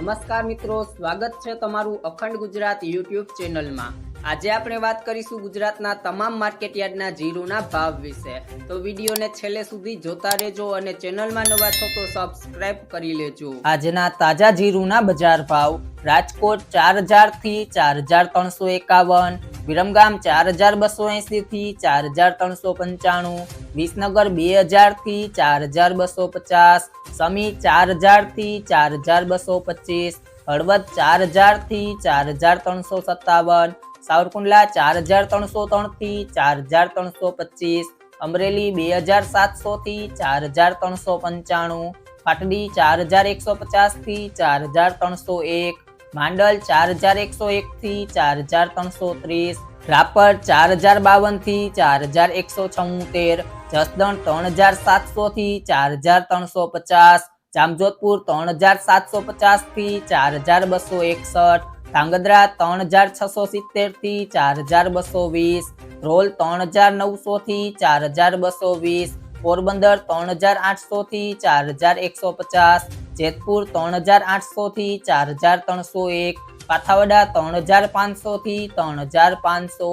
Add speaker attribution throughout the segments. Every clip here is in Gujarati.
Speaker 1: નમસ્કાર મિત્રો, સ્વાગત છે તમારું અખંડ ગુજરાત યુટ્યુબ ચેનલમાં. આજે આપણે વાત કરીશું ગુજરાતના તમામ માર્કેટયાર્ડના જીરુના ભાવ વિશે. તો વિડીયોને છેલ્લે સુધી જોતા રહેજો અને ચેનલમાં નવા છો તો સબસ્ક્રાઇબ કરી લેજો. આજના તાજા જીરુના બજાર ભાવ રાજકોટ ચાર હજારથી ચાર હજાર ત્રણસો એકાવન વિરમગામ ચાર હજાર બસો એસી થી ચાર હજાર ત્રણસો પંચાણું વિસનગર બે હજારથી ચાર હજાર બસો પચાસ સમી ચાર હજારથી ચાર હજાર બસો પચીસ હળવદ ચાર હજારથી ચાર હજાર ત્રણસો સત્તાવન સાવરકુંડલા ચાર હજાર ત્રણસો ત્રણથી ચાર હજાર ત્રણસો પચીસ અમરેલી બે હજાર સાતસો થી ચાર હજાર ત્રણસો પંચાણું પાટડી ચાર હજાર એકસો પચાસથી ચાર હજાર ત્રણસો એક માંડલ ચાર હજાર એકસો એક થી ચાર હજાર ત્રણસો ત્રીસ, રાપર ચાર હજાર બાવનથી ચાર હજાર એકસો છોતેર, જસદણ ત્રણ હજાર સાતસો થી ચાર હજાર ત્રણસો પચાસ, જામજોધપુર ત્રણ હજાર સાતસો પચાસથી ચાર હજાર બસો એકસઠ, ધાંગધ્રા ત્રણ હજાર છસો સિત્તેરથી ચાર હજાર બસો વીસ, રોલ ત્રણ હજાર નવસો થી ચાર હજાર બસો વીસ, પોરબંદર ત્રણ હજાર આઠસો થી ચાર હજાર એકસો પચાસ જેતપુર ત્રણ હજાર આઠસો થી ચાર હજાર ત્રણસો એક કાથાવાડા ત્રણ હજાર પાંચસો થી ત્રણ હજાર પાંચસો,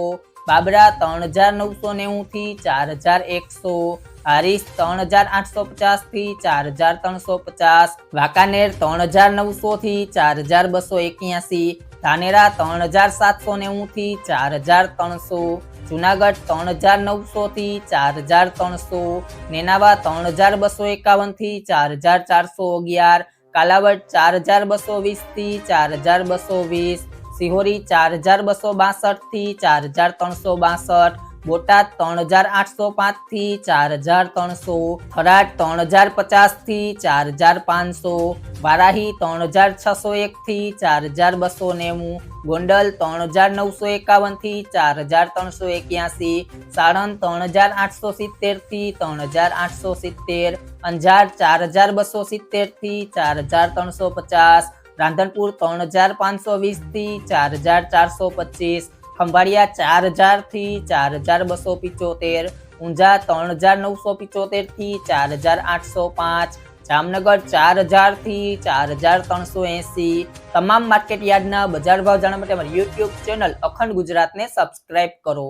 Speaker 1: બાબરા ત્રણ હજાર નવસો નેવું થી ચાર હજાર એકસો, હારીસ ત્રણ હજાર આઠસો પચાસથી ચાર હજાર ત્રણસો પચાસ, વાંકાનેર ત્રણ હજાર નવસો થી ચાર હજાર બસો એક્યાસી ધાનેરા ત્રણ હજાર સાતસો નેવું થી ચાર હજાર ત્રણસો, જુનાગઢ ત્રણ હજાર નવસો થી ચાર હજાર ત્રણસો, નેનાવા ત્રણ હજાર બસો એકાવનથી ચાર હજાર ચારસો અગિયાર, કાલાવડ ચાર હજાર બસો વીસથી ચાર હજાર બસો વીસ, સિહોરી ચાર હજાર બસો બાસઠથી ચાર હજાર ત્રણસો બાસઠ બોટાદ ત્રણ હજાર આઠસો પાંચથી ચાર હજાર ત્રણસો, થરાદ ત્રણ હજાર પચાસથી ચાર હજાર પાંચસો વારાહી ત્રણ હજાર છસો એક થી ચાર હજાર બસો નેવું, ગોંડલ ત્રણ હજાર નવસો એકાવનથી ચાર હજાર ત્રણસો એક્યાસી, સાણંદ ત્રણ હજાર આઠસો સિત્તેરથી ત્રણ હજાર આઠસો સિત્તેર, અંજાર ચાર હજાર બસો સિત્તેરથી ચાર હજાર ત્રણસો પચાસ, રાંધનપુર ત્રણ હજાર પાંચસો વીસથી ચાર હજાર ચારસો પચીસ ખંભાળિયા ચાર હજારથી ચાર હજાર બસો પિચોતેર, ઊંઝા ત્રણ હજાર નવસો પિચોતેરથી ચાર હજાર આઠસો પાંચ, જામનગર ચાર હજારથી ચાર હજાર ત્રણસો એસી. તમામ માર્કેટ યાર્ડના બજાર ભાવ જાણવા માટે અમારી યુટ્યુબ ચેનલ અખંડ ગુજરાતને સબસ્ક્રાઇબ કરો.